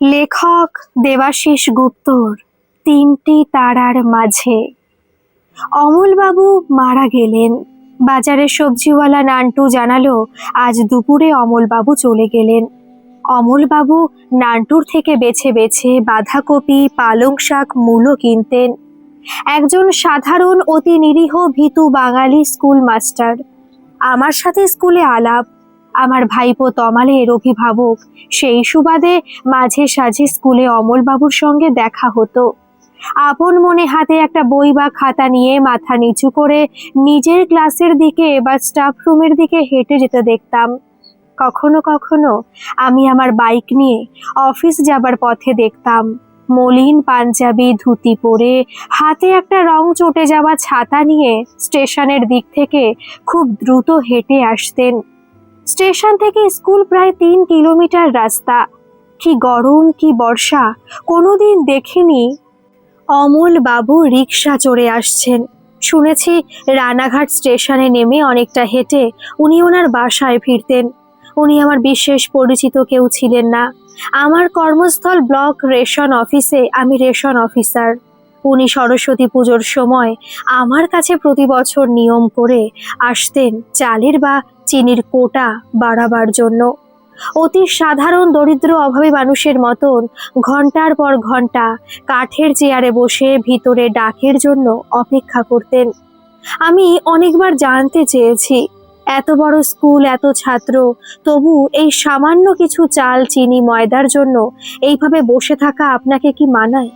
লেখক দেবাশিস গুপ্তর, তিনটি তারার মাঝে। অমলবাবু মারা গেলেন। বাজারের সবজিওয়ালা নান্টু জানালো, আজ দুপুরে অমলবাবু চলে গেলেন। অমলবাবু নান্টুর থেকে বেছে বেছে বাঁধাকপি, পালং শাক, মূলো কিনতেন। একজন সাধারণ অতি নিরীহ ভীতু বাঙালি স্কুল মাস্টার। আমার সাথে স্কুলে আলাপ আমার ভাইপো তমালের অভিভাবক। সেই সুবাদে মাঝে সাঝে স্কুলে অমলবাবুর সঙ্গে দেখা হতো। আপন মনে হাতে একটা বই বা খাতা নিয়ে মাথা নিচু করে নিজের ক্লাসের দিকে বা স্টাফ রুমের দিকে হেঁটে যেতে দেখতাম। কখনো কখনো আমি আমার বাইক নিয়ে অফিস যাবার পথে দেখতাম। মলিন পাঞ্জাবি, ধুতি পরে হাতে একটা রং চটে যাওয়া ছাতা নিয়ে স্টেশনের দিক থেকে খুব দ্রুত হেঁটে আসতেন। স্টেশন থেকে স্কুল প্রায় তিন কিলোমিটার রাস্তা। কি গরম, কি বর্ষা, কোনোদিন দেখিনি। অমল বাবু রিক্সা চড়ে আসছেন। শুনেছি রানাঘাট স্টেশনে নেমে অনেকটা হেঁটে উনি ওনার বাসায় ফিরতেন। উনি আমার বিশেষ পরিচিত কেউ ছিলেন না। আমার কর্মস্থল ব্লক রেশন অফিসে আমি রেশন অফিসার। উনি সরস্বতী পুজোর সময় আমার কাছে প্রতি বছর নিয়ম করে আসতেন চালের বা চিনির কোটা বাড়াবার জন্য। অতি সাধারণ দরিদ্র অভাবী মানুষের মতন ঘণ্টার পর ঘণ্টা কাঠের চেয়ারে বসে ভিতরে ডাকের জন্য অপেক্ষা করতেন। আমি অনেকবার জানতে চেয়েছি, এত বড় স্কুল, এত ছাত্র, তবু এই সামান্য কিছু চাল, চিনি, ময়দার জন্য এইভাবে বসে থাকা আপনাকে কি মানায়?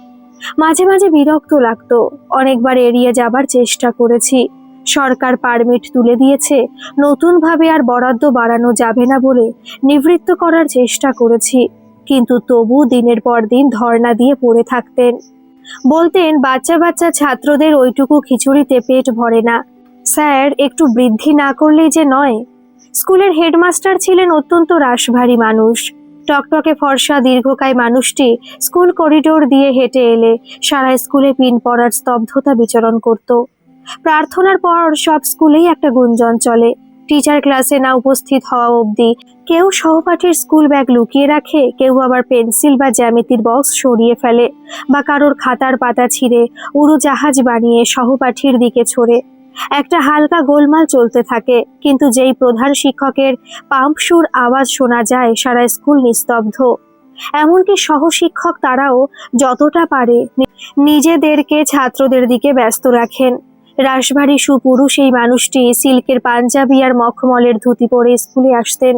মাঝে মাঝে বিরক্ত লাগতো, অনেকবার এড়িয়ে যাবার চেষ্টা করেছি। সরকার পারমিট তুলে দিয়েছে। নতুনভাবে আর বরাদ্দ বাড়ানো যাবে না বলে নিবৃত্ত করার চেষ্টা করেছি। কিন্তু তবু দিনের পর দিন ধর্ণা দিয়ে পড়ে থাকতেন। বলতেন বাচ্চা বাচ্চা ছাত্রদের ওইটুকু খিচুড়িতে পেট ভরে না। স্যার, একটু বৃদ্ধি না করলেই যে নয়। স্কুলের হেডমাস্টার ছিলেন অত্যন্ত রাশভারী মানুষ। টকটকে ফর্সা দীর্ঘকায় মানুষটি স্কুল করিডোর দিয়ে হেঁটে এলে সারা স্কুলে পিন পড়ার স্তব্ধতা বিচরণ করত। প্রার্থনার পর সব স্কুলেই একটা গুঞ্জন চলে। টিচার ক্লাসে না উপস্থিত হওয়া অবধি কেউ সহপাঠীর স্কুল ব্যাগ লুকিয়ে রাখে, কেউ আবার পেন্সিল বা জ্যামিতির বক্স সরিয়ে ফেলে বা কারোর খাতার পাতা ছিঁড়ে উড়োজাহাজ বানিয়ে সহপাঠীর দিকে ছড়ে। একটা হালকা গোলমাল চলতে থাকে, কিন্তু যেই প্রধান শিক্ষকের পাম্প সুর আওয়াজ শোনা যায়, সারা স্কুল নিস্তব্ধ। এমনকি সহশিক্ষক তারাও যতটা পারে নিজেদেরকে ছাত্রদের দিকে ব্যস্ত রাখেন। রাশভারী সুপুরুষ এই মানুষটি সিল্কের পাঞ্জাবি আর মখমলের ধুতি পরে স্কুলে আসতেন।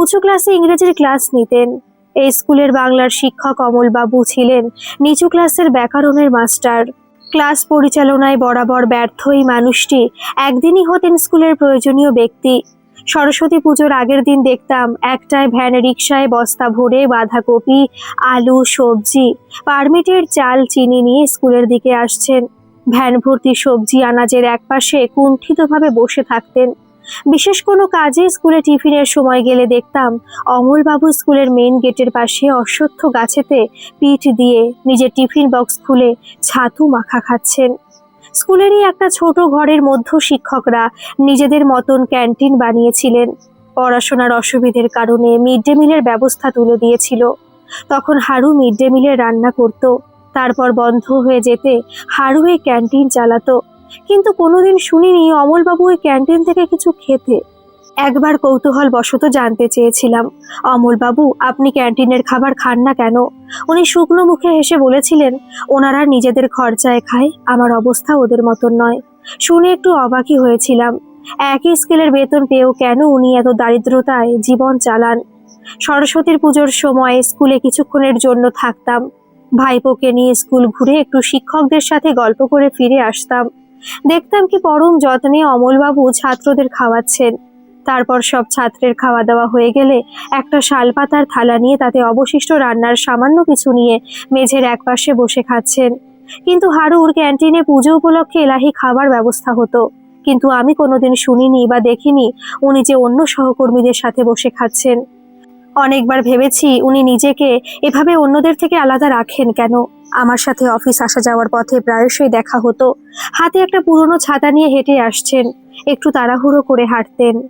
উঁচু ক্লাসে ইংরেজির ক্লাস নিতেন। এই স্কুলের বাংলার শিক্ষক অমলবাবু ছিলেন নিচু ক্লাসের ব্যাকরণের মাস্টার। ক্লাস পরিচালনায় বরাবর ব্যর্থ এই মানুষটি একদিনই হতেন স্কুলের প্রয়োজনীয় ব্যক্তি। সরস্বতী পুজোর আগের দিন দেখতাম একটায় ভ্যান রিক্সায় বস্তা ভরে বাঁধাকপি, আলু, সবজি, পারমিটের চাল, চিনি নিয়ে স্কুলের দিকে আসছেন। ভ্যান ভর্তি সবজি আনাজের একপাশে কুণ্ঠিতভাবে বসে থাকতেন। বিশেষ কোনো কাজে স্কুলে টিফিনের সময় গেলে দেখতাম, অমলবাবু স্কুলের মেইন গেটের পাশে অশ্বত্থ গাছেতে পিঠ দিয়ে নিজের টিফিন বক্স খুলে ছাতু মাখা খাচ্ছেন। স্কুলেরই একটা ছোট ঘরের মধ্য শিক্ষকরা নিজেদের মতন ক্যান্টিন বানিয়েছিলেন। পড়াশোনার অসুবিধের কারণে মিড ডে মিলের ব্যবস্থা তুলে দিয়েছিল। তখন হারু মিড ডে মিলে রান্না করত। তারপর বন্ধ হয়ে যেতে হারু এই ক্যান্টিন চালাতো। কিন্তু কোনোদিন শুনিনি অমলবাবু ওই ক্যান্টিন থেকে কিছু খেতে। একবার কৌতূহল বশত জানতে চেয়েছিলাম, অমলবাবু, আপনি ক্যান্টিনের খাবার খান না কেন? উনি শুকনো মুখে হেসে বলেছিলেন, ওনারা নিজেদের খরচায় খায়, আমার অবস্থা ওদের মতন নয়। শুনে একটু অবাকই হয়েছিলাম। একই স্কেলের বেতন পেয়েও কেন উনি এত দারিদ্রতায় জীবন চালান? সরস্বতীর পুজোর সময় স্কুলে কিছুক্ষণের জন্য থাকতাম ভাইপোকে নিয়ে স্কুল ঘুরে একটু শিক্ষকদের সাথে গল্প করে ফিরে আসতাম। দেখতাম কি পরম যত্নে অমলবাবু ছাত্রদের খাওয়াচ্ছেন। তারপর সব ছাত্রের খাওয়া দাওয়া হয়ে গেলে একটা শালপাতার থালা নিয়ে তাতে অবশিষ্ট রান্নার সামান্য কিছু নিয়ে মেঝের একপাশে বসে খাচ্ছেন। কিন্তু হারুর ক্যান্টিনে পুজো উপলক্ষে এলাহি খাবার ব্যবস্থা হতো। কিন্তু আমি কোনোদিন শুনিনি বা দেখিনি উনি যে অন্য সহকর্মীদের সাথে বসে খাচ্ছেন। অনেকবার ভেবেছি উনি নিজেকে এভাবে অন্যদের থেকে আলাদা রাখেন কেন? আমার সাথে অফিস আসা যাওয়ার পথে প্রায়শই দেখা হতো। হাতে একটা পুরনো ছাতা নিয়ে হেঁটে আসছেন। একটু তাড়াহুড়ো করে হাঁটতেন।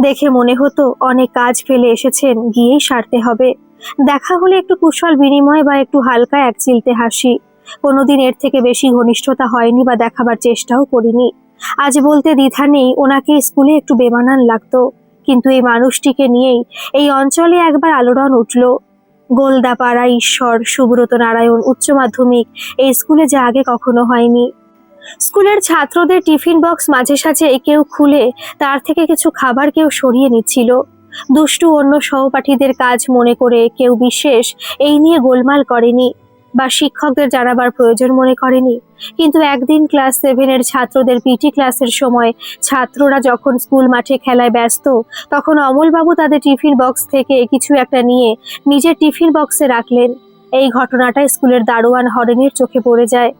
দেখে মনে হতো অনেক কাজ ফেলে এসেছেন, গিয়েই সারতে হবে। দেখা হলে একটু কুশল বিনিময় বা একটু হালকা এক চিলতে হাসি। কোনোদিন এর থেকে বেশি ঘনিষ্ঠতা হয়নি বা দেখাবার চেষ্টাও করিনি। আজ বলতে দ্বিধা নেই, ওনাকে স্কুলে একটু বেমানান লাগতো। কিন্তু এই মানুষটিকে নিয়েই এই অঞ্চলে একবার আলোড়ন উঠল। গোলদাপাড়া, ঈশ্বর, সুব্রত নারায়ণ উচ্চ মাধ্যমিক, এই স্কুলে যা আগে কখনো হয়নি। স্কুলের ছাত্রদের টিফিন বক্স মাঝে সাঝে কেউ খুলে, তার থেকে কিছু খাবার কেউ সরিয়ে নিচ্ছিল। দুষ্টু অন্য সহপাঠীদের কাজ মনে করে কেউ বিশেষ এই নিয়ে গোলমাল করেনি। বা শিক্ষকদের জানাবার প্রয়োজন মনে করেনি। কিন্তু একদিন ক্লাস সেভেনের ছাত্রদের পিটি ক্লাসের সময় ছাত্ররা যখন স্কুল মাঠে খেলায় ব্যস্ত, তখন অমলবাবু তাদের টিফিন বক্স থেকে কিছু একটা নিয়ে নিজের টিফিন বক্সে রাখলেন। এই ঘটনাটা স্কুলের দারোয়ান হরেনের চোখে পড়ে যায়।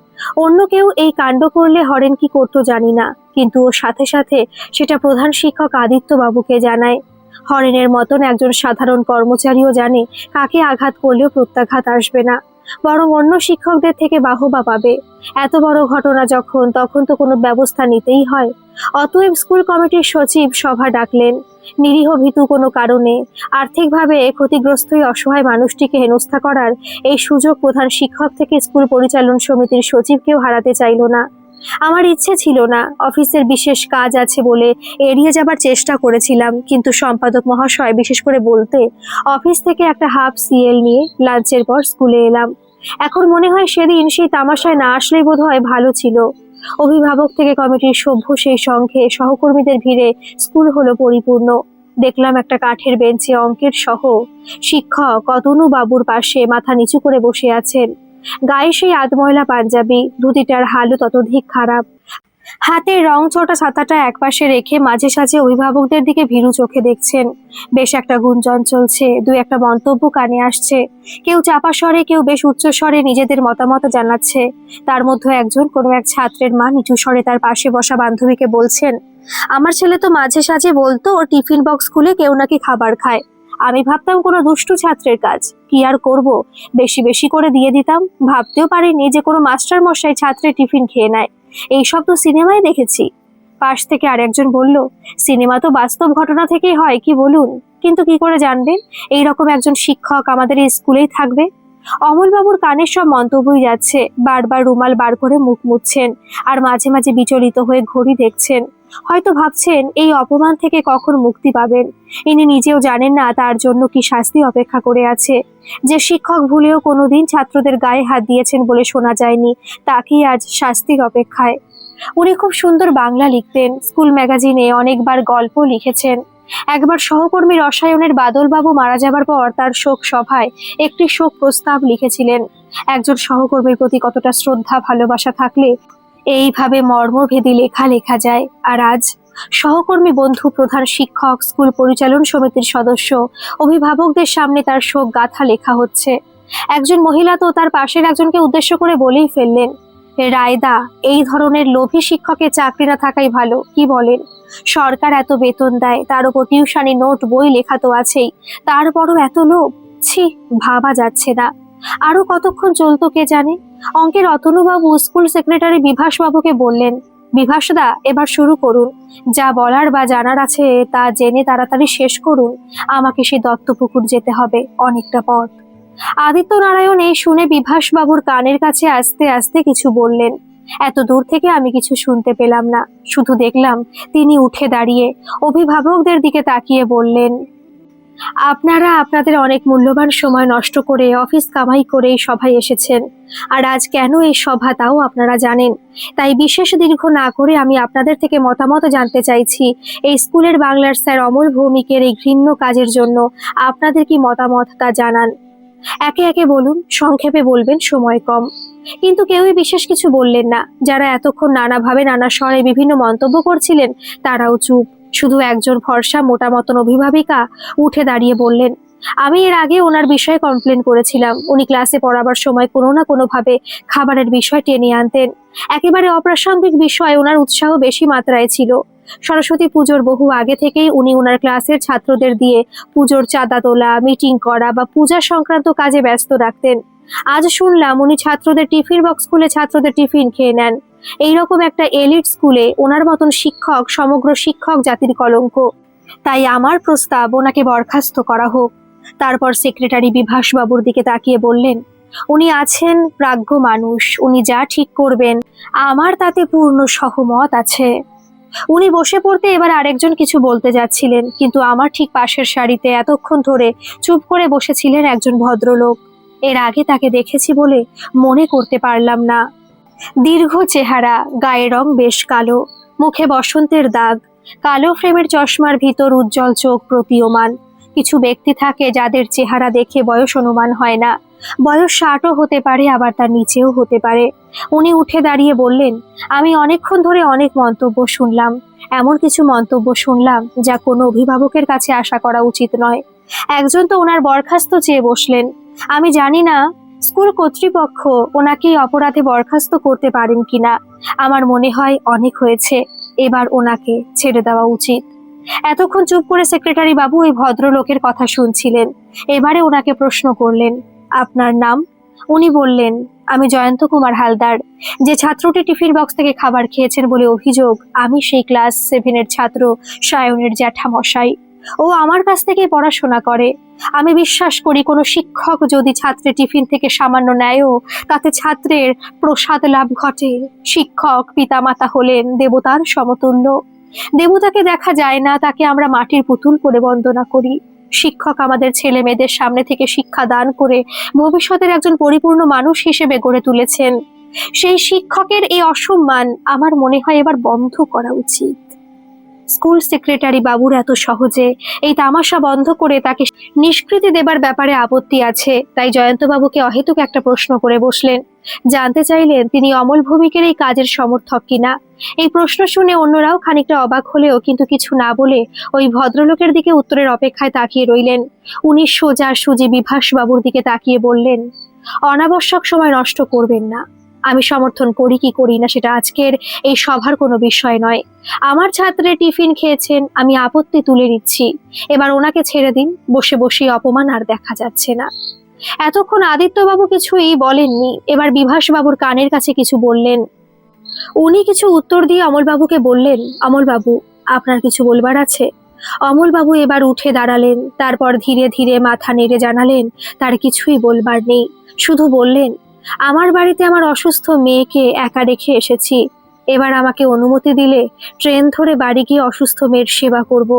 অন্য কেউ এই কাণ্ড করলে হরেন কি করতো জানি না, কিন্তু ওর সাথে সাথে সেটা প্রধান শিক্ষক আদিত্য বাবুকে জানায়। হরেনের মতন একজন সাধারণ কর্মচারীও জানে, কাকে আঘাত করলেও প্রত্যাঘাত আসবে না। বরং অন্য শিক্ষকদের থেকে বাহবা পাবে। এত বড় ঘটনা যখন, তখন তো কোনো ব্যবস্থা নিতেই হয়। অতএব স্কুল কমিটির সচিব সভা ডাকলেন। নিরীহ ভীতু কোনো কারণে আর্থিকভাবে ক্ষতিগ্রস্তই অসহায় মানুষটিকে হেনস্থা করার এই সুযোগ প্রধান শিক্ষক থেকে স্কুল পরিচালন সমিতির সচিবকেও হারাতে চাইল না। আমার ইচ্ছে ছিল না, অফিসের বিশেষ কাজ আছে বলে এড়িয়ে যাবার চেষ্টা করেছিলাম, কিন্তু সম্পাদক মহাশয় বিশেষ করে বলতে, অফিস থেকে একটা হাফ সিএল নিয়ে লাঞ্চের পর স্কুলে এলাম। এখন মনে হয় সেদিন সেই তামাশায় না আসলেই বোধ হয় ভালো ছিল। অভিভাবক থেকে কমিটির সভ্য সেই সংঘে সহকর্মীদের ভিড়ে স্কুল হলো পরিপূর্ণ। দেখলাম একটা কাঠের বেঞ্চে অঙ্কের সহ শিক্ষক অতনু বাবুর পাশে মাথা নিচু করে বসে আছেন। গায়ে সেই আধময়লা পাঞ্জাবি ধুতিটার হালও ততোধিক খারাপ। হাতে রং ছোটা ছাতাটা একপাশে রেখে মাঝে সাঝে অভিভাবকদের দিকে ভীরু চোখে দেখছেন। বেশ একটা গুঞ্জন চলছে দুই একটা মন্তব্য কানে আসছে। কেউ চাপা স্বরে, কেউ বেশ উচ্চ স্বরে নিজেদের মতামত জানাচ্ছে। তার মধ্যে একজন কোনো এক ছাত্রের মা নিচু স্বরে তার পাশে বসা বান্ধবীকে বলছেন, আমার ছেলে তো মাঝে সাঝে বলতো ওর টিফিন বক্স খুলে কেউ নাকি খাবার খায়। আমি ভাবতাম কোনো দুষ্টু ছাত্রের কাজ। কি আর করব? বেশি বেশি করে দিয়ে দিতাম। ভাবতেও পারিনি যে কোনো মাস্টার মশাই ছাত্রের টিফিন খেয়ে নেয়। এইসব তো সিনেমায় দেখেছি। পাশ থেকে আরেকজন বলল, সিনেমা তো বাস্তব ঘটনা থেকেই হয়, কি বলুন? কিন্তু কি করে জানবেন? এই রকম একজন শিক্ষক আমাদের এই স্কুলেই থাকবে? অমলবাবুর কানের সব মন্তব্যই যাচ্ছে। বারবার রুমাল বার করে মুখ মুছছেন আর মাঝে মাঝে বিচলিত হয়ে ঘড়ি দেখছেন। হয়তো ভাবছেন, এই অপমান থেকে কখন মুক্তি পাবেন? ইনি নিজেও জানেন না তার জন্য কি শাস্তি অপেক্ষা করে আছে। যে শিক্ষক ভুলেও কোনোদিন ছাত্রদের গায়ে হাত দিয়েছেন বলে শোনা যায়নি, তাকেই আজ শাস্তির অপেক্ষায়। উনি খুব সুন্দর বাংলা লিখতেন, স্কুল ম্যাগাজিনে অনেকবার গল্প লিখেছেন। একবার সহকর্মী রসায়নের বাদলবাবু মারা যাবার পর তার শোক সভায় একটি শোক প্রস্তাব লিখেছিলেন। একজন সহকর্মীর প্রতি কতটা শ্রদ্ধা, ভালোবাসা থাকলে এইভাবে মর্মভেদী লেখা লেখা যায়। আর আজ সহকর্মী, বন্ধু প্রধান শিক্ষক, স্কুল পরিচালন সমিতির সদস্য, অভিভাবকদের সামনে তার শোক গাথা লেখা হচ্ছে। একজন মহিলা তো তার পাশের একজনকে উদ্দেশ্য করে বলেই ফেললেন, রায়দা, এই ধরনের লোভী শিক্ষকের চাকরি না থাকাই ভালো, কি বলেন? সরকার এত বেতন দেয়, তার উপর টিউশনি, নোট, বই লেখা তো আছেই তারপরও এত লোভ? ছি, ভাবা যাচ্ছে না। আরও কতক্ষণ চলতো কে জানে? অঙ্কের অতনুবাবু স্কুল সেক্রেটারি বিভাসবাবুকে বললেন বিভাসদা এবার শুরু করুন। যা বলার বা জানার আছে তা জেনে তাড়াতাড়ি শেষ করুন। আমাকে সে দত্তপুকুর যেতে হবে অনেকটা পথ। আদিত্য নারায়ণ এই শুনে বিভাসবাবুর কানের কাছে আস্তে আস্তে কিছু বললেন, এত দূর থেকে আমি কিছু শুনতে পেলাম না। শুধু দেখলাম তিনি উঠে দাঁড়িয়ে অভিভাবকদের দিকে তাকিয়ে বললেন আপনারা আপনাদের অনেক মূল্যবান সময় নষ্ট করে, অফিস কামাই করে সভায় এসেছেন। আর আজ কেন এই সভা তাও আপনারা জানেন। তাই বিশেষ দীর্ঘ না করে আমি আপনাদের থেকে মতামত জানতে চাইছি, এই স্কুলের বাংলার স্যার অমল ভৌমিকের এই ঘৃণ্য কাজের জন্য আপনাদের কি মতামত তা জানান। একে একে বলুন, সংক্ষেপে বলবেন সময় কম। কিন্তু কেউই বিশেষ কিছু বললেন না। যারা এতক্ষণ নানাভাবে নানা স্বরে বিভিন্ন মন্তব্য করছিলেন, তারাও চুপ। শুধু একজন ভরসা মোটা মতন অভিভাবিকা উঠে দাঁড়িয়ে বললেন, আমি এর আগে ওনার বিষয়ে কমপ্লেন করেছিলাম। উনি ক্লাসে পড়াবার সময় কোনো না কোনোভাবে খাবারের বিষয় টেনে আনতেন। একেবারে অপ্রাসঙ্গিক বিষয় ওনার উৎসাহ বেশি মাত্রায় ছিল। সরস্বতী পুজোর বহু আগে থেকেই উনি ওনার ক্লাসের ছাত্রদের দিয়ে পুজোর চাঁদা তোলা মিটিং করা বা পূজা সংক্রান্ত কাজে ব্যস্ত রাখতেন। আজ শুনলাম উনি ছাত্রদের টিফিন বক্স খুলে ছাত্রদের টিফিন খেয়ে নেন। এইরকম একটা এলিট স্কুলে ওনার মতন শিক্ষক, সমগ্র শিক্ষক জাতির কলঙ্ক। তাই আমার প্রস্তাব ওনাকে বরখাস্ত করা হোক। তারপর সেক্রেটারি বিভাস বাবুর দিকে তাকিয়ে বললেন, উনি আছেন, প্রাজ্ঞ মানুষ, উনি যা ঠিক করবেন, আমার তাতে পূর্ণ সহমত আছে। উনি বসে পড়তে এবার আরেকজন কিছু বলতে যাচ্ছিলেন, কিন্তু আমার ঠিক পাশের সারিতে এতক্ষণ ধরে চুপ করে বসেছিলেন একজন ভদ্রলোক। এর আগে তাকে দেখেছি বলে মনে করতে পারলাম না। দীর্ঘ চেহারা, গায়ের রং বেশ কালো, মুখে বসন্তের দাগ, কালো ফ্রেমের চশমার ভিতর উজ্জ্বল চোখ প্রতীয়মান। কিছু ব্যক্তি থাকে যাদের চেহারা দেখে বয়স অনুমান হয় না। বয়স ষাটও হতে পারে, আবার তার নিচেও হতে পারে। উনি উঠে দাঁড়িয়ে বললেন, আমি অনেকক্ষণ ধরে অনেক মন্তব্য শুনলাম। এমন কিছু মন্তব্য শুনলাম যা কোনো অভিভাবকের কাছে আশা করা উচিত নয়। একজন তো ওনার বরখাস্ত চেয়ে বসলেন। আমি জানি না স্কুল কর্তৃপক্ষ ওনাকে অপরাধে বরখাস্ত করতে পারেন কিনা আমার মনে হয় অনেক হয়েছে। এবার ওনাকে ছেড়ে দেওয়া উচিত। এতক্ষণ চুপ করে সেক্রেটারি বাবু ওই ভদ্রলোকের কথা শুনছিলেন। এবারে ওনাকে প্রশ্ন করলেন, আপনার নাম? উনি বললেন, আমি জয়ন্ত কুমার হালদার। যে ছাত্রটি টিফিন বক্স থেকে খাবার খেয়েছেন বলে অভিযোগ, আমি সেই ক্লাস সেভেনের ছাত্র সায়নের জ্যাঠামশাই। ও আমার কাছ থেকে পড়াশোনা করে। আমি বিশ্বাস করি কোনো শিক্ষক যদি ছাত্রের টিফিন থেকে সামান্য নেয়ও, তাতে ছাত্রের প্রসাদ লাভ ঘটে। শিক্ষক পিতামাতা হলেন দেবতার সমতুল্য। দেবতাকে দেখা যায় না, তাকে আমরা মাটির পুতুল করে বন্দনা করি। শিক্ষক আমাদের ছেলে মেয়েদের সামনে থেকে শিক্ষা দান করে ভবিষ্যতের একজন পরিপূর্ণ মানুষ হিসেবে গড়ে তুলেছেন। সেই শিক্ষকের এই অসম্মান আমার মনে হয় এবার বন্ধ করা উচিত। স্কুল সেক্রেটারি বাবুর এত সহজে এই তামাশা বন্ধ করে তাকে নিষ্কৃতি দেবার ব্যাপারে আপত্তি আছে? তাই জয়ন্তবাবুকে অহেতুক একটা প্রশ্ন করে বসলেন। জানতে চাইলেন তিনি অমল ভৌমিকের এই কাজের সমর্থক কিনা? এই প্রশ্ন শুনে অন্যরাও খানিকটা অবাক হলেও কিন্তু কিছু না বলে ওই ভদ্রলোকের দিকে উত্তরের অপেক্ষায় তাকিয়ে রইলেন। উনি সোজা সুজি বিভাস বাবুর দিকে তাকিয়ে বললেন, অনাবশ্যক সময় নষ্ট করবেন না। আমি সমর্থন করি কি করি না সেটা আজকের এই সভার কোনো বিষয় নয়। আমার ছাত্রে টিফিন খেয়েছেন, আমি আপত্তি তুলে নিচ্ছি। এবার ওনাকে ছেড়ে দিন, বসে বসে অপমান আর দেখা যাচ্ছে না। এতক্ষণ আদিত্যবাবু কিছুই বলেননি। এবার বিভাসবাবুর কানের কাছে কিছু বললেন। উনি কিছু উত্তর দিয়ে অমলবাবুকে বললেন, অমলবাবু, আপনার কিছু বলবার আছে? অমলবাবু এবার উঠে দাঁড়ালেন, তারপর ধীরে ধীরে মাথা নেড়ে জানালেন, তার কিছুই বলবার নেই। শুধু বললেন আমার বাড়িতে আমার অসুস্থ মেয়েকে একা রেখে এসেছি। এবার আমাকে অনুমতি দিলে ট্রেন ধরে বাড়ি গিয়ে অসুস্থ মেয়ের সেবা করব।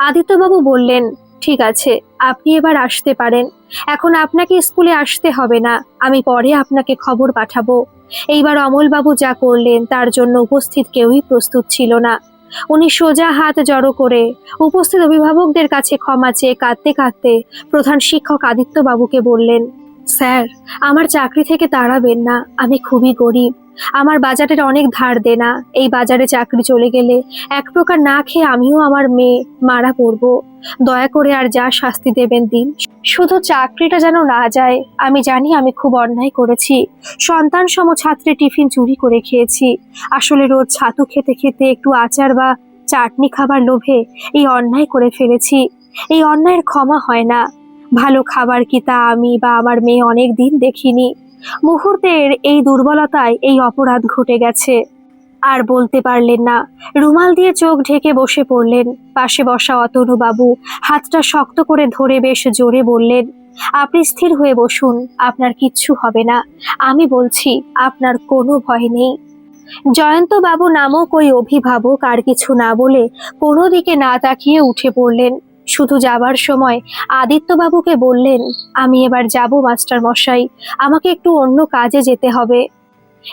আদিত্যবাবু বললেন, ঠিক আছে, আপনি এবার আসতে পারেন। এখন আপনাকে স্কুলে আসতে হবে না, আমি পরে আপনাকে খবর পাঠাবো। এইবার অমলবাবু যা করলেন, তার জন্য উপস্থিত কেউই প্রস্তুত ছিল না। উনি সোজা হাত জড়ো করে উপস্থিত অভিভাবকদের কাছে ক্ষমা চেয়ে কাঁদতে কাঁদতে প্রধান শিক্ষক আদিত্যবাবুকে বললেন স্যার, আমার চাকরি থেকে তাড়াবেন না, আমি খুবই গরিব। আমার বাজারের অনেক ধার দেনা এই বাজারে চাকরি চলে গেলে এক প্রকার না খেয়ে আমিও আমার মেয়ে মারা পড়ব। দয়া করে আর যা শাস্তি দেবেন দিন। শুধু চাকরিটা যেন না যায়, আমি জানি আমি খুব অন্যায় করেছি। সন্তান সম ছাত্রে টিফিন চুরি করে খেয়েছি। আসলে রোজ ছাতু খেতে খেতে একটু আচার বা চাটনি খাবার লোভে এই অন্যায় করে ফেলেছি। এই অন্যায়ের ক্ষমা হয় না। ভালো খাবার কি তা আমি বা আমার মেয়ে অনেক দিন দেখিনি। মুহূর্তের এই দুর্বলতায় এই অপরাধ ঘটে গেছে। আর বলতে পারলেন না, রুমাল দিয়ে চোখ ঢেকে বসে পড়লেন। পাশে বসা অতনু বাবু হাতটা শক্ত করে ধরে বেশ জোরে বললেন, আপনি স্থির হয়ে বসুন, আপনার কিচ্ছু হবে না। আমি বলছি, আপনার কোনো ভয় নেই। জয়ন্ত বাবু নামক ওই অভিভাবক আর কিছু না বলে কোনো দিকে না তাকিয়ে উঠে পড়লেন। শুধু যাবার সময় আদিত্যবাবুকে বললেন, আমি এবার যাব, মাস্টার মশাই। আমাকে একটু অন্য কাজে যেতে হবে।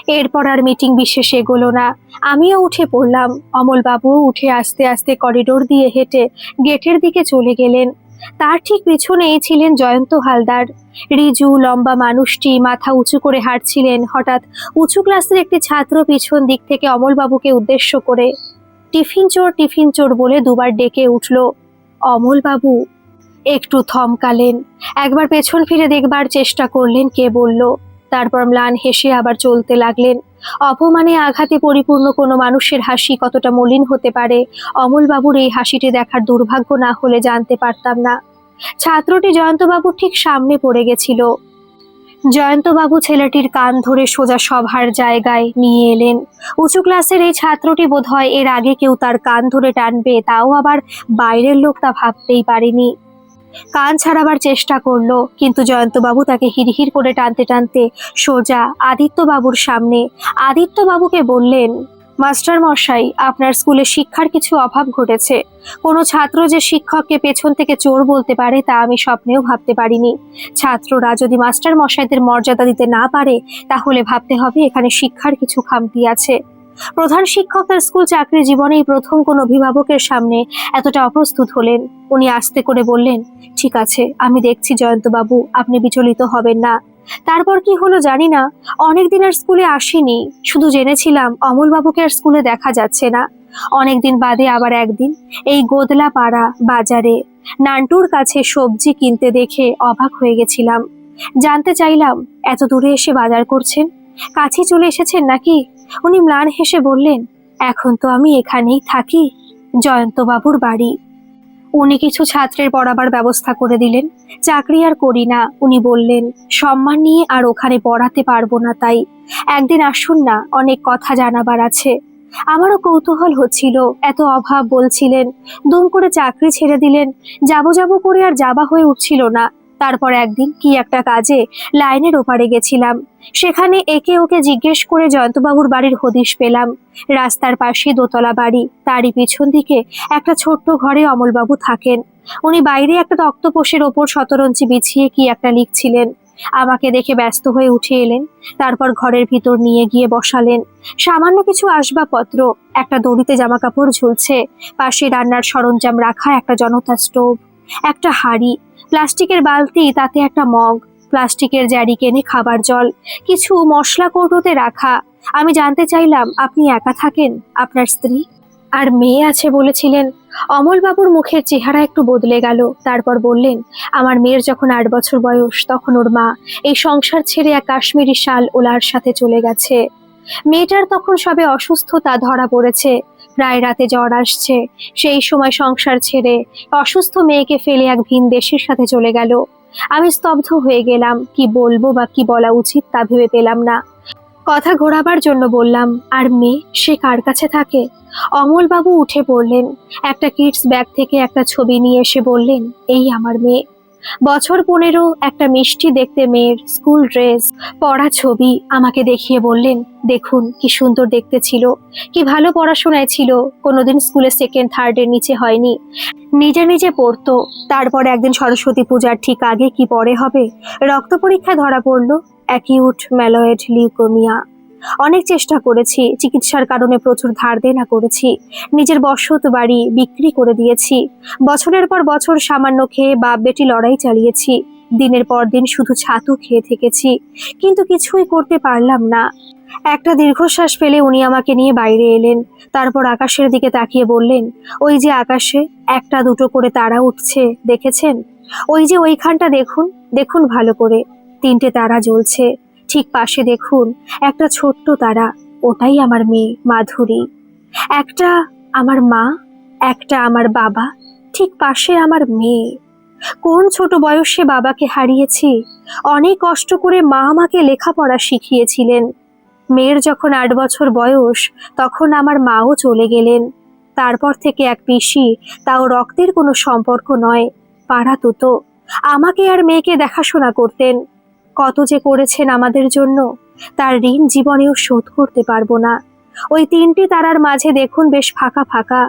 এরপর আর মিটিং বিশেষ এগোলো না। আমিও উঠে পড়লাম। অমলবাবুও উঠে আস্তে আস্তে করিডোর দিয়ে হেঁটে গেটের দিকে চলে গেলেন। তার ঠিক পেছনেই ছিলেন জয়ন্ত হালদার। রিজু, লম্বা মানুষটি মাথা উঁচু করে হাঁটছিলেন। হঠাৎ উঁচু ক্লাসের একটি ছাত্র পিছন দিক থেকে অমলবাবুকে উদ্দেশ্য করে, টিফিন চোর টিফিন চোর বলে দুবার ডেকে উঠল। অমলবাবু, একটু থমকালেন। একবার পেছন ফিরে দেখবার চেষ্টা করলেন কে বলল। তারপর ম্লান হেসে আবার চলতে লাগলেন। অপমানে আঘাতে পরিপূর্ণ কোনো মানুষের হাসি কতটা মলিন হতে পারে, অমলবাবুর এই হাসিটি দেখার দুর্ভাগ্য না হলে জানতে পারতাম না। ছাত্রটি জয়ন্তবাবুর ঠিক সামনে পড়ে গেছিল। জয়ন্তবাবু ছেলেটির কান ধরে সোজা সভার জায়গায় নিয়ে এলেন। উঁচু ক্লাসের এই ছাত্রটি বোধহয় এর আগে কেউ তার কান ধরে টানবে, তাও আবার বাইরের লোক তা ভাবতেই পারেনি। কান ছাড়াবার চেষ্টা করল, কিন্তু জয়ন্তবাবু তাকে হিরহির করে টানতে টানতে সোজা আদিত্যবাবুর সামনে, আদিত্যবাবুকে বললেন মাস্টার মশাই, আপনার স্কুলে শিক্ষার কিছু অভাব ঘটেছে। কোনো ছাত্র যে শিক্ষককে পেছন থেকে চোর বলতে পারে তা আমি স্বপ্নেও ভাবতে পারিনি। ছাত্ররা যদি মাস্টার মশাইদের মর্যাদা দিতে না পারে, তাহলে ভাবতে হবে এখানে শিক্ষার কিছু খামতি আছে। প্রধান শিক্ষক তার স্কুল চাকরি জীবনেই প্রথম কোন অভিভাবকের সামনে এতটা অপ্রস্তুত হলেন। উনি আস্তে করে বললেন, ঠিক আছে, আমি দেখছি জয়ন্তবাবু, আপনি বিচলিত হবেন না। তারপর কি হলো জানি না অনেকদিন আর স্কুলে আসেনি। শুধু জেনেছিলাম অমলবাবুকে আর স্কুলে দেখা যাচ্ছে না। অনেকদিন বাদে আবার একদিন এই গোদলা পাড়া বাজারে নান্টুর কাছে সবজি কিনতে দেখে অবাক হয়ে গেছিলাম। জানতে চাইলাম, এত দূরে এসে বাজার করছেন? কাছে চলে এসেছেন নাকি? উনি ম্লান হেসে বললেন, এখন তো আমি এখানেই থাকি, জয়ন্তবাবুর বাড়ি। উনি কিছু ছাত্রের পড়াবার ব্যবস্থা করে দিলেন। চাকরি আর করি না, উনি বললেন। সম্মান নিয়ে আর ওখানে পড়াতে পারব না তাই। একদিন আসুন না, অনেক কথা জানাবার আছে। আমারও কৌতূহল হচ্ছিল, এত অভাব বলছিলেন। দুম করে চাকরি ছেড়ে দিলেন। যাব যাব করে আর যাবা হয়ে উঠছিল না। তারপর একদিন কি একটা কাজে লাইনের ওপারে গেছিলাম। সেখানে একে ওকে জিজ্ঞেস করে জয়ন্তবাবুর বাড়ির হদিশ পেলাম। রাস্তার পাশে দোতলা বাড়ি, তারই পিছন দিকে একটা ছোট্ট ঘরে অমলবাবু থাকেন। উনি বাইরে একটা তক্তপোষের ওপর শতরঞ্চি বিছিয়ে কি একটা লিখছিলেন। আমাকে দেখে ব্যস্ত হয়ে উঠে এলেন, তারপর ঘরের ভিতর নিয়ে গিয়ে বসালেন। সামান্য কিছু আসবাবপত্র, একটা দড়িতে জামা কাপড় ঝুলছে, পাশে রান্নার সরঞ্জাম রাখা একটা জনতা স্টোভ, একটা হাঁড়ি, প্লাস্টিকের বালতি, তাতে একটা মগ প্লাস্টিকের জারি কেনে খাবার জল, কিছু মশলা কৌটোতে রাখা। আমি জানতে চাইলাম, আপনি একা থাকেন, আপনার স্ত্রী? আর মেয়ে আছে বলেছিলেন। অমলবাবুর মুখের চেহারা একটু বদলে গেল, তারপর বললেন, আমার মেয়ের যখন আট বছর বয়স, তখন ওর মা এই সংসার ছেড়ে এক কাশ্মীরি শাল ওলার সাথে চলে গেছে। মেয়েটার তখন সবে অসুস্থতা ধরা পড়েছে, প্রায় রাতে জ্বর আসছে। সেই সময় সংসার ছেড়ে অসুস্থ মেয়েকে ফেলে এক ভিন দেশের সাথে চলে গেল। আমি স্তব্ধ হয়ে গেলাম। কি বলব বা কি বলা উচিত তা ভেবে পেলাম না। কথা ঘোরাবার জন্য বললাম, আর মেয়ে, সে কার কাছে থাকে? অমলবাবু উঠে পড়লেন। একটা কিডস ব্যাগ থেকে একটা ছবি নিয়ে এসে বললেন, এই আমার মেয়ে। বছর পনেরো একটা মিষ্টি দেখতে মেয়ের স্কুল ড্রেস, পড়া ছবি আমাকে দেখিয়ে বললেন, দেখুন কি সুন্দর দেখতে ছিল, কি ভালো পড়াশোনায় ছিল, কোনোদিন স্কুলে সেকেন্ড থার্ডের নিচে হয়নি। নিজে নিজে পড়তো, তারপর একদিন সরস্বতী পূজার ঠিক আগে কি পরে হবে? রক্ত পরীক্ষায় ধরা পড়ল অ্যাকিউট ম্যালয়েড লিউকোমিয়া অনেক চেষ্টা করেছি, চিকিৎসার কারণে প্রচুর ধার দেনা করেছি, নিজের বসত বাড়ি বিক্রি করে দিয়েছি, বছরের পর বছর সামান্য খেয়ে বাপ বেটি লড়াই চালিয়েছি, দিনের পর দিন শুধু ছাতু খেয়ে থেকেছি, কিন্তু কিছুই করতে পারলাম না। একটা দীর্ঘশ্বাস ফেলে উনি আমাকে নিয়ে বাইরে এলেন, তারপর আকাশের দিকে তাকিয়ে বললেন, ওই যে আকাশে একটা দুটো করে তারা উঠছে, দেখেছেন? ওই যে ওইখানটা দেখুন দেখুন ভালো করে, তিনটে তারা জ্বলছে। ঠিক পাশে দেখুন একটা ছোট্ট তারা। ওটাই আমার মেয়ে, মাধুরী। একটা আমার মা, একটা আমার বাবা, ঠিক পাশে আমার মেয়ে। কোন ছোট বয়সে বাবাকে হারিয়েছি? অনেক কষ্ট করে মা আমাকে লেখাপড়া শিখিয়েছিলেন। মেয়ের যখন আট বছর বয়স, তখন আমার মাও চলে গেলেন। তারপর থেকে এক পিসি তাও রক্তের কোনো সম্পর্ক নয়, পাড়া তো আমাকে আর মেয়েকে দেখাশোনা করতেন। কত যে করেছেন আমাদের জন্য, তার ঋণ জীবনেও শোধ করতে পারব না। ওই তিনটি তারার মাঝে দেখুন বেশ ফাঁকা ফাঁকা।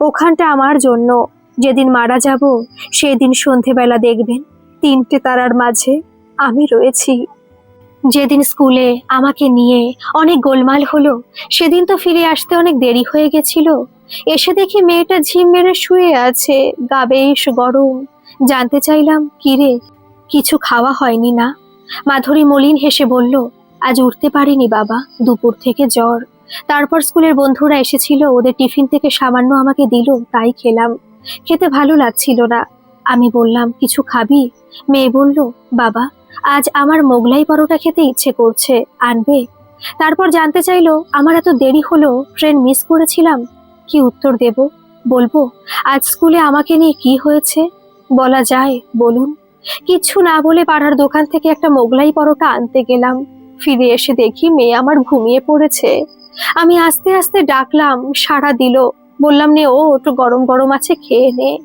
ওখানটা আমার জন্য। যেদিন মারা যাব, সেদিন সন্ধেবেলা দেখবেন তিনটে তারার মাঝে আমি রয়েছি। যেদিন স্কুলে আমাকে নিয়ে অনেক গোলমাল হলো, সেদিন তো ফিরে আসতে অনেক দেরি হয়ে গেছিল। এসে দেখি মেয়েটা ঝিম মেরে শুয়ে আছে, গা বেশ গরম। জানতে চাইলাম, কিরে, কিছু খাওয়া হয়নি না? মাধুরী মলিন হেসে বলল, আজ উঠতে পারিনি বাবা, দুপুর থেকে জ্বর। তারপর স্কুলের বন্ধুরা এসেছিল, ওদের টিফিন থেকে সামান্য আমাকে দিল, তাই খেলাম। খেতে ভালো লাগছিল না। আমি বললাম, কিছু খাবি? মেয়ে বলল, বাবা, আজ আমার মোগলাই পরোটা খেতে ইচ্ছে করছে, আনবে? তারপর জানতে চাইলো, আমার এত দেরি হলো, ট্রেন মিস করেছিলাম। কি উত্তর দেব? বলব, আজ স্কুলে আমাকে নিয়ে কি হয়েছে? বলা যায়, বলুন। কিচ্ছু না বলে পাড়ার দোকান থেকে একটা মোগলাই পরোটা আনতে গেলাম। ফিরে এসে দেখি মেয়ে আমার ঘুমিয়ে পড়েছে। আমি আস্তে আস্তে ডাকলাম, সাড়া দিল। বললাম, নে, ও একটু গরম গরম আছে, খেয়ে নে।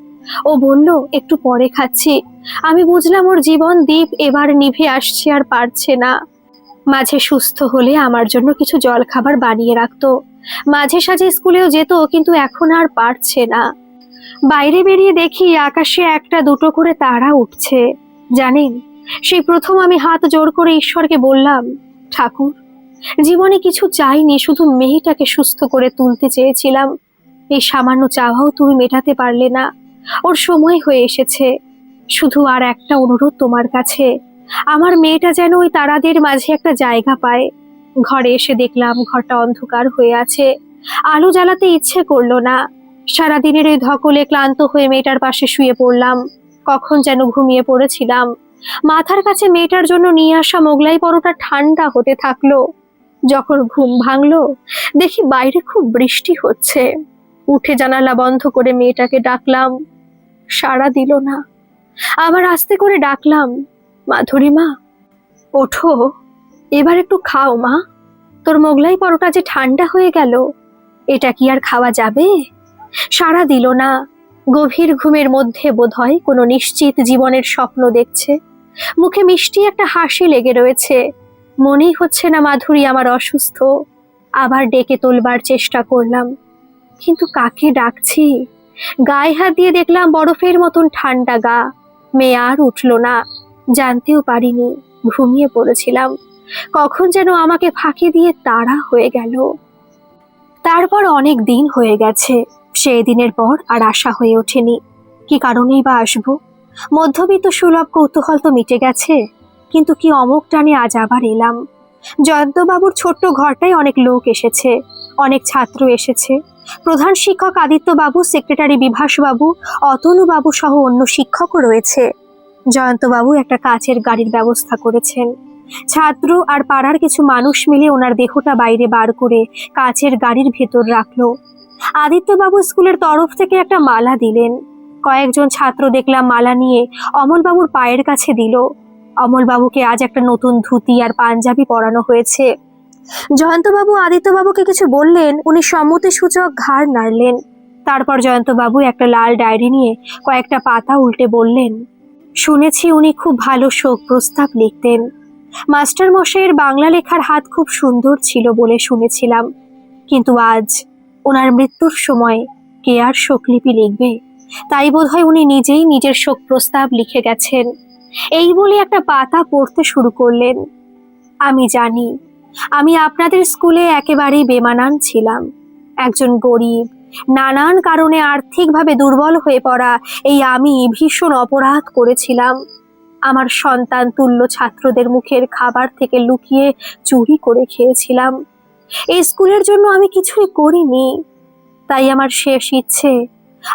ও বলল, একটু পরে খাচ্ছি। আমি বুঝলাম, ওর জীবন দ্বীপ এবার নিভে আসছে আর পারছে না। মাঝে সুস্থ হলে আমার জন্য কিছু জল খাবার বানিয়ে রাখতো। মাঝে সাঝে স্কুলেও যেত, কিন্তু এখন আর পারছে না। বাইরে বেরিয়ে দেখি আকাশে একটা দুটো করে তারা উঠছে। জানেন, সেই প্রথম আমি হাত জোর করে ঈশ্বরকে বললাম, ঠাকুর, জীবনে কিছু চাইনি, শুধু মেয়েটাকে সুস্থ করে তুলতে চেয়েছিলাম। এই সামান্য চাওয়াও তুমি মেটাতে পারলে না। ওর সময় হয়ে এসেছে। শুধু আর একটা অনুরোধ তোমার কাছে। আমার মেয়েটা যেন ওই তারাদের মাঝে একটা জায়গা পায়। ঘরে এসে দেখলাম ঘরটা অন্ধকার হয়ে আছে। আলো জ্বালাতে ইচ্ছে করল না। সারাদিনের এই ধকলে ক্লান্ত হয়ে মেয়েটার পাশে শুয়ে পড়লাম। কখন যেন ঘুমিয়ে পড়েছিলাম। মাথার কাছে মেয়েটার জন্য নিয়ে আসা মোগলাই পরোটা ঠান্ডা হতে থাকল। যখন ঘুম ভাঙলো, দেখি বাইরে খুব বৃষ্টি হচ্ছে। উঠে জানালা বন্ধ করে মেয়েটাকে ডাকলাম, সাড়া দিল না। আবার আস্তে করে ডাকলাম, মাধুরী মা, ওঠো, এবার একটু খাও মা। তোর মোগলাই পরোটা যে ঠান্ডা হয়ে গেল, এটা কি আর খাওয়া যাবে? সাড়া দিল না। গভীর ঘুমের মধ্যে বোধহয় কোনো নিশ্চিত জীবনের স্বপ্ন দেখছে। মুখে মিষ্টি একটা হাসি লেগে রয়েছে। মনেই হচ্ছে না মাধুরী আমার অসুস্থ। আবার ডেকে তোলবার চেষ্টা করলাম। কিন্তু কাকে ডাকছি? গায়ে হাত দিয়ে দেখলাম বরফের মতন ঠান্ডা গা। মেয়ে আর উঠল না। জানতেও পারিনি, ঘুমিয়ে পড়েছিলাম। কখন যেন আমাকে ফাঁকি দিয়ে তাড়া হয়ে গেল। তারপর অনেক দিন হয়ে গেছে। সেই দিনের পর আর আশা হয়ে ওঠেনি। কি কারণেই বা আসব? মধ্যবিত্ত সুলভ কৌতূহল তো মিটে গেছে, কিন্তু কি অমুক টানে আজ আবার এলাম। জয়ন্তবাবুর ছোট্ট ঘরটায় অনেক লোক এসেছে, অনেক ছাত্র এসেছে। প্রধান শিক্ষক আদিত্যবাবু, সেক্রেটারি বিভাসবাবু, অতনুবাবু সহ অন্য শিক্ষকও রয়েছে। জয়ন্তবাবু একটা কাচের গাড়ির ব্যবস্থা করেছেন। ছাত্র আর পাড়ার কিছু মানুষ মিলে ওনার দেহটা বাইরে বার করে কাচের গাড়ির ভেতর রাখল। আদিত্যবাবু স্কুলের তরফ থেকে একটা মালা দিলেন। কয়েকজন ছাত্র দেখলাম মালা নিয়ে অমলবাবুর পায়ের কাছে দিল। অমলবাবুকে আজ একটা নতুন ধুতি আর পাঞ্জাবি পরানো হয়েছে। জয়ন্তবাবু আদিত্যবাবুকে কিছু বললেন, উনি সম্মতি সূচক ঘাড় নাড়লেন। তারপর জয়ন্তবাবু একটা লাল ডায়েরি নিয়ে কয়েকটা পাতা উল্টে বললেন, শুনেছি উনি খুব ভালো শোক প্রস্তাব লিখতেন। মাস্টার মশাইয়ের বাংলা লেখার হাত খুব সুন্দর ছিল বলে শুনেছিলাম। কিন্তু আজ ওনার মৃত্যুর সময় কে আর শোকলিপি লিখবে? তাই বোধহয় উনি নিজেই নিজের শোক প্রস্তাব লিখে গেছেন। এই বলে একটা পাতা পড়তে শুরু করলেন। আমি জানি, আমি আপনাদের স্কুলে একেবারেই বেমানান ছিলাম। একজন গরিব, নানান কারণে আর্থিকভাবে দুর্বল হয়ে পড়া এই আমি ভীষণ অপরাধ করেছিলাম। আমার সন্তান তুল্য ছাত্রদের মুখের খাবার থেকে লুকিয়ে চুরি করে খেয়েছিলাম। এই স্কুলের জন্য আমি কিছুই করিনি। তাই আমার শেষ ইচ্ছে,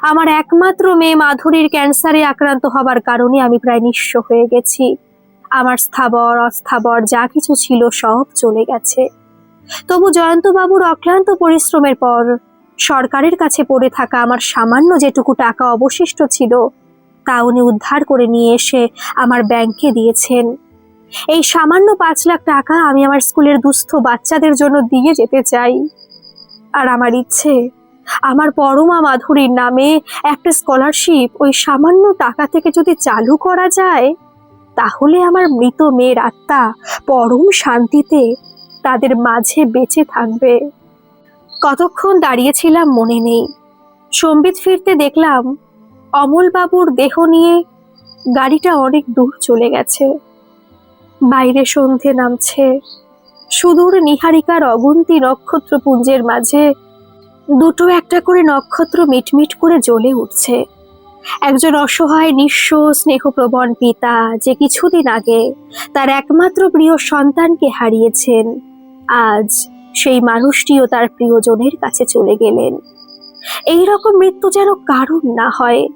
আমার একমাত্র মেয়ে মাধুরীর ক্যান্সারে আক্রান্ত হবার কারণে আমি প্রায় নিঃস্ব হয়ে গেছি। আমার স্থাবর, অস্থাবর যা কিছু ছিল সব চলে গেছে। তবু জয়ন্তবাবুর অক্লান্ত পরিশ্রমের পর সরকারের কাছে পড়ে থাকা আমার সামান্য যেটুকু টাকা অবশিষ্ট ছিল, তা উনি উদ্ধার করে নিয়ে এসে আমার ব্যাংকে দিয়েছেন। এই সামান্য পাঁচ লাখ টাকা আমি আমার স্কুলের দুস্থ বাচ্চাদের জন্য দিয়ে যেতে চাই। আর আমার ইচ্ছে, আমার পরমা মাধুরীর নামে একটা স্কলারশিপ ওই সামান্য টাকা থেকে যদি চালু করা যায়, তাহলে আমার মৃত মেয়ের আত্মা পরম শান্তিতে তাদের মাঝে বেঁচে থাকবে। কতক্ষণ দাঁড়িয়েছিলাম মনে নেই। সম্বিত ফিরতে দেখলাম অমলবাবুর দেহ নিয়ে গাড়িটা অনেক দূর চলে গেছে। বাইরে সন্ধে নামছে। সুদূর নিহারিকার অগুন্তি নক্ষত্রপুঞ্জের মাঝে দুটো একটা করে নক্ষত্র মিটমিট করে জ্বলে উঠছে। একজন অসহায়, নিঃস্ব, স্নেহপ্রবণ পিতা যে কিছুদিন আগে তার একমাত্র প্রিয় সন্তানকে হারিয়েছেন, আজ সেই মানুষটিও তার প্রিয়জনের কাছে চলে গেলেন। এই রকম মৃত্যু যেন কারণ না হয়।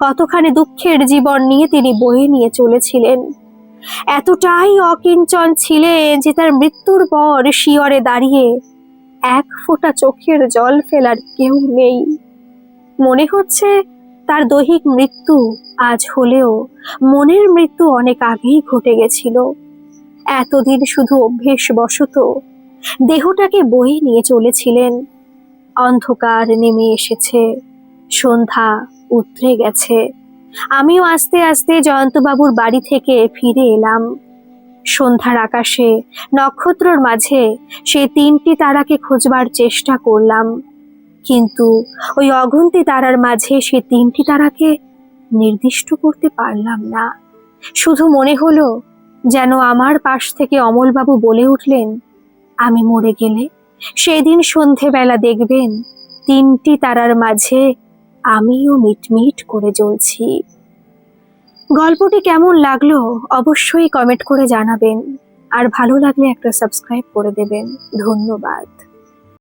কতখানি দুঃখের জীবন নিয়ে তিনি বয়ে নিয়ে চলেছিলেন। এতটাই অকিঞ্চন ছিলেন যে তার মৃত্যুর পর শিয়রে দাঁড়িয়ে এক ফোঁটা চোখের জল ফেলার কেউ নেই। মনে হচ্ছে তার দৈহিক মৃত্যু আজ হলেও মনের মৃত্যু অনেক আগেই ঘটে গেছিল। এতদিন শুধু অভ্যেস বশত দেহটাকে বয়ে নিয়ে চলেছিলেন। অন্ধকার নেমে এসেছে, সন্ধ্যা উতরে গেছে। আমিও আস্তে আস্তে জয়ন্তবাবুর বাড়ি থেকে ফিরে এলাম। সন্ধ্যার আকাশে, নক্ষত্রর মাঝে সে তিনটি তারাকে খোঁজবার চেষ্টা করলাম। কিন্তু ওই অগুন্তি তারার মাঝে সে তিনটি তারাকে নির্দিষ্ট করতে পারলাম না। শুধু মনে হলো যেন আমার পাশ থেকে অমলবাবু বলে উঠলেন, আমি মরে গেলে সেদিন সন্ধেবেলা দেখবেন তিনটি তারার মাঝে আমিও মিটমিট করে জ্বলছি। গল্পটি কেমন লাগল অবশ্যই কমেন্ট করে জানাবেন। আর ভালো লাগলে একটা সাবস্ক্রাইব করে দেবেন। ধন্যবাদ।